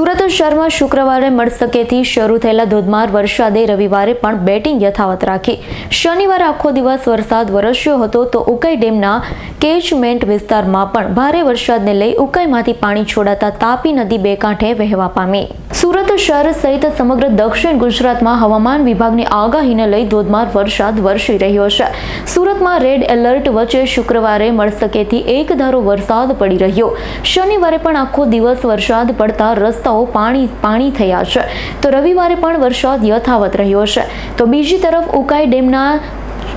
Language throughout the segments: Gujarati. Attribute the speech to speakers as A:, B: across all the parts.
A: સુરત શહેરમાં શુક્રવારે મળસકેથી શરૂ થયેલા ધોધમાર વરસાદે રવિવારે પણ બેટિંગ યથાવત રાખી. શનિવારે આખો દિવસ વરસાદ વરસ્યો હતો તો ઉકાઈ ડેમના કેચમેન્ટ વિસ્તારમાં પણ ભારે વરસાદને લઈ ઉકાઈમાંથી પાણી છોડાતા તાપી નદી બે કાંઠે વહેવા પામી. સુરત શહેર સહિત સમગ્ર દક્ષિણ ગુજરાતમાં હવામાન વિભાગની આગાહીને લઈ ધોધમાર વરસાદ વરસી રહ્યો છે. સુરતમાં રેડ એલર્ટ વચ્ચે શુક્રવારે મળસકેથી એક ધારો વરસાદ પડી રહ્યો. શનિવારે પણ આખો દિવસ વરસાદ પડતા રસ્તાઓ પાણી પાણી થયા છે. તો રવિવારે પણ વરસાદ યથાવત રહ્યો છે. તો બીજી તરફ ઉકાઈ ડેમના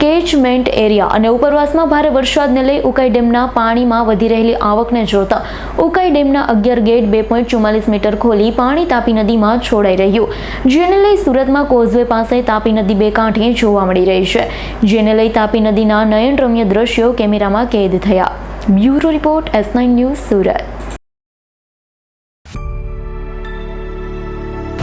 A: કેચમેન્ટ એરિયા અને ઉપરવાસમાં ભારે વરસાદને લઈ ઉકાઈ ડેમના પાણીમાં વધી રહેલી આવકને જોતા ઉકાઈ ડેમના અગિયાર ગેટ બે પોઈન્ટ ચુમ્માલીસ મીટર ખોલી પાણી તાપી નદીમાં છોડાઈ રહ્યું. જેને લઈ સુરતમાં કોઝવે પાસે તાપી નદી બે કાંઠે જોવા મળી રહી છે. જેને લઈ તાપી નદીના નયનરમ્ય દ્રશ્યો કેમેરામાં કેદ થયા. Bureau report S nine news Surat.